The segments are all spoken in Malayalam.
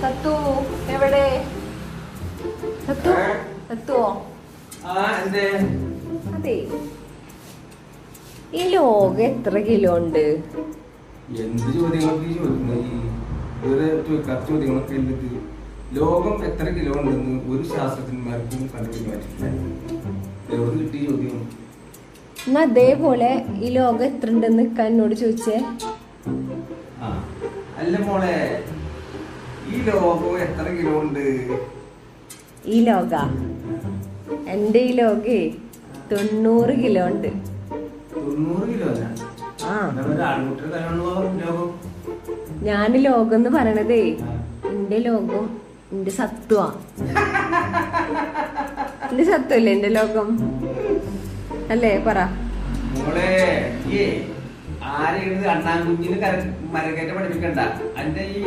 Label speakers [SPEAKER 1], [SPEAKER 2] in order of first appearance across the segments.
[SPEAKER 1] സത്തു എവിടെ?
[SPEAKER 2] ആ എന്തേ?
[SPEAKER 1] അതെ. ഈ ലോകം എത്ര കിലോ ഉണ്ട്?
[SPEAKER 2] എന്ത് ചോദ്യങ്ങളൊക്കെ ഉള്ളത് ലോകം എത്ര കിലോ ഉണ്ടെന്ന് ഒരു ശാസ്ത്രജ്ഞന്മാർക്കും കണ്ടുപിടിക്കാൻ കിട്ടിയ ചോദ്യം?
[SPEAKER 1] എന്നാ അതേപോലെ ഈ ലോകം എത്ര ഉണ്ടെന്ന് എന്നോട് ചോദിച്ചേ.
[SPEAKER 2] അല്ല മോളെ ഈ ലോകം എത്ര കിലോ ഉണ്ട്?
[SPEAKER 1] ഈ ലോക. എന്റെ ഈ ലോകേ തൊണ്ണൂറ് കിലോ ഉണ്ട്.
[SPEAKER 2] തൊണ്ണൂറ് കിലോ
[SPEAKER 1] ആ. ഞാൻ ലോകം എന്ന് പറയണതേ. എന്റെ ലോകം എന്റെ സത്വ. എന്റെ സത്വല്ലേ എന്റെ ലോകം? അല്ലേ പറ.
[SPEAKER 2] മോളെ ആരെയും അണ്ണാൻകുഞ്ഞിന് മരക്കേറ്റ പഠിപ്പിക്കണ്ട. അതിന്റെ ഈ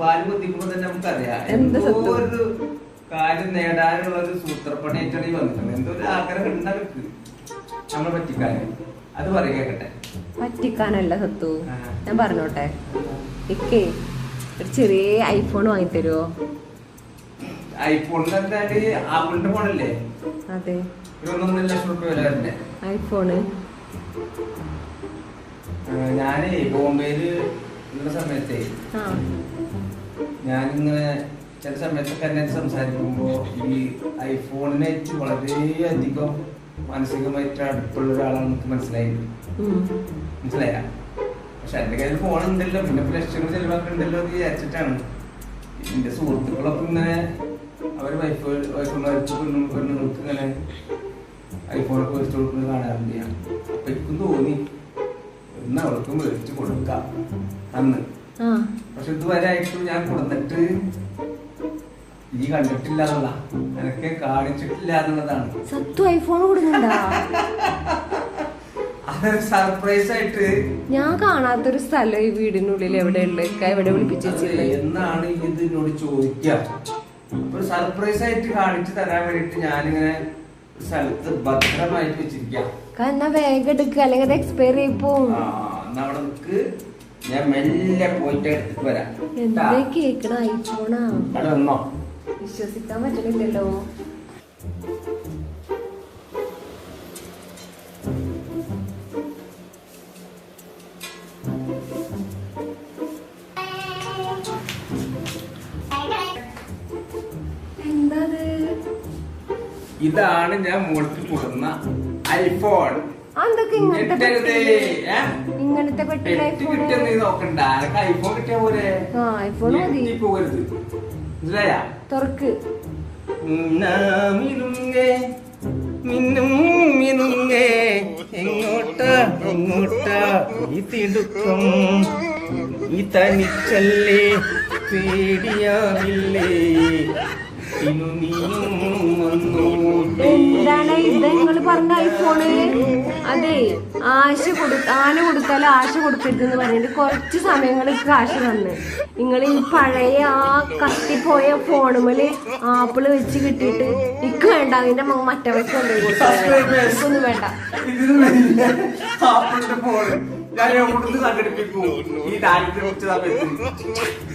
[SPEAKER 2] വാൽ കുത്തിക്കുമ്പോ തന്നെ നമുക്കറിയാം.
[SPEAKER 1] എന്ത്
[SPEAKER 2] ഒരു കാര്യം നേടാനുള്ള ഒരു സൂത്രപ്പണിയായിട്ടാണ് ഈ വന്നിട്ടുള്ളത് എന്തോ ഒരു ആഗ്രഹം ഉണ്ടാവർക്ക് നമ്മളെ പറ്റിക്കാന് അത് പറയ കേക്കട്ടെ.
[SPEAKER 1] പറ്റിക്കാനല്ല സത്തു. ഞാൻ പറഞ്ഞോട്ടെ? ഇക്കേ ഒരു ചെറിയ ഐഫോൺ വാങ്ങിത്തരുവോ
[SPEAKER 2] ഐഫോണിൽ എന്തായാലും ആപ്പിളിന്റെ ഫോണല്ലേ?
[SPEAKER 1] അതെ.
[SPEAKER 2] ഒരു ഒന്നൊന്നര ലക്ഷം റുപ്യ വില
[SPEAKER 1] ഐഫോണ്.
[SPEAKER 2] ഞാനേ ബോംബെയിൽ ഉള്ള സമയത്തെ ഞാനിങ്ങനെ ചില സമയത്തൊക്കെ എന്നെ സംസാരിക്കുമ്പോ ഈ ഐഫോണിനായിട്ട് വളരെയധികം മാനസികമായിട്ട് അടുപ്പുള്ള ഒരാളാണ് നമുക്ക് മനസ്സിലായി
[SPEAKER 1] ഉം.
[SPEAKER 2] മനസ്സിലായ? പക്ഷെ എന്റെ കയ്യിൽ ഫോൺ ഉണ്ടല്ലോ. പിന്നെ ലക്ഷങ്ങൾ ചെലവാക്കുന്നുണ്ടല്ലോ എന്ന് വിചാരിച്ചിട്ടാണ്. എന്റെ സുഹൃത്തുക്കളൊക്കെ ഇങ്ങനെ അവർ വൈഫ് വൈഫുമാർക്ക് പെണ്ണു പെണ്ണുങ്ങൾക്ക് ഇങ്ങനെ ഐഫോണൊക്കെ വെച്ച് കൊടുക്കുന്നത് കാണാറുണ്ട് ഞാൻ. അപ്പൊ എനിക്കും തോന്നി ഇന്ന് അവർക്കും മേടിച്ചു കൊടുക്കാം. അന്ന്. പക്ഷെ ഇതുവരെ ആയിട്ടും ഞാൻ കൊടുത്തിട്ട് നീ കണ്ടിട്ടില്ല എന്നുള്ള എനിക്ക് കാണിച്ചിട്ടില്ല എന്നുള്ളതാണ്.
[SPEAKER 1] സത്തു ഐഫോൺ കൊടുക്കണ്ടാ
[SPEAKER 2] അതൊരു സർപ്രൈസ് ആയിട്ട്.
[SPEAKER 1] ഞാൻ കാണാത്തൊരു സ്ഥലം ഈ വീടിനുള്ളിൽ എവിടെ ഉള്ളത് എവിടെ വിളിപ്പിച്ചു
[SPEAKER 2] എന്നാണ് ഇതിനോട് ഇത് എന്നോട് ചോദിക്കുക ഒരു സർപ്രൈസ് ആയിട്ട് കാണിച്ചു തരാൻ വേണ്ടിട്ട് ഞാനിങ്ങനെ സ്ഥലത്ത് ഭദ്രമായിട്ട് വെച്ചിരിക്കാം.
[SPEAKER 1] കാരണം വേഗം എടുക്കുക അല്ലെങ്കിൽ അത് എക്സ്പയർ ആയി
[SPEAKER 2] പോകും എന്നാ അവിടെ നിക്ക്. ഞാൻ മെല്ലെ പോയിട്ട് എടുത്തിട്ട് വരാം.
[SPEAKER 1] എന്താ കേക്കണ? ഐഫോണാ
[SPEAKER 2] അവിടെ
[SPEAKER 1] വിശ്വസിക്കാൻ പറ്റണില്ലല്ലോ.
[SPEAKER 2] ഇതാണ് ഞാൻ മോൾക്ക് കൊടുക്കുന്ന ഐഫോൺ
[SPEAKER 1] എന്തൊക്കെ ഇങ്ങനത്തെ? ഇങ്ങനത്തെ പെട്ടി
[SPEAKER 2] പെട്ടി
[SPEAKER 1] ഐഫോൺ ആ ഐഫോൺ മതി. തുറക്ക്.
[SPEAKER 2] എങ്ങോട്ടാ എങ്ങോട്ടാ ഈ തിടുക്കം? ഈ തനിച്ചല്ലേ പേടിയാവില്ലേ.
[SPEAKER 1] എന്താണ് ഇത്? നിങ്ങൾ പറഞ്ഞ ഐഫോണ് അതെ ആശ കൊടു ആന കൊടുത്താൽ ആശ കൊടുക്കരുതെന്ന് പറഞ്ഞിട്ട് കുറച്ച് സമയങ്ങൾക്ക് ആശ തന്ന്. നിങ്ങൾ ഈ പഴയ ആ കത്തിപ്പോയ ഫോണുമേൽ ആപ്പിൾ വെച്ച് കിട്ടിയിട്ട് ഇക്ക് വേണ്ട അതിന്റെ മറ്റേ വയ്ക്ക് കൊണ്ടുപോയി വേണ്ട.
[SPEAKER 2] ഞാൻ എവിടുന്ന് സംഘടിപ്പിക്കൂ ഈ ദാരിദ്ര്യം സമയത്ത്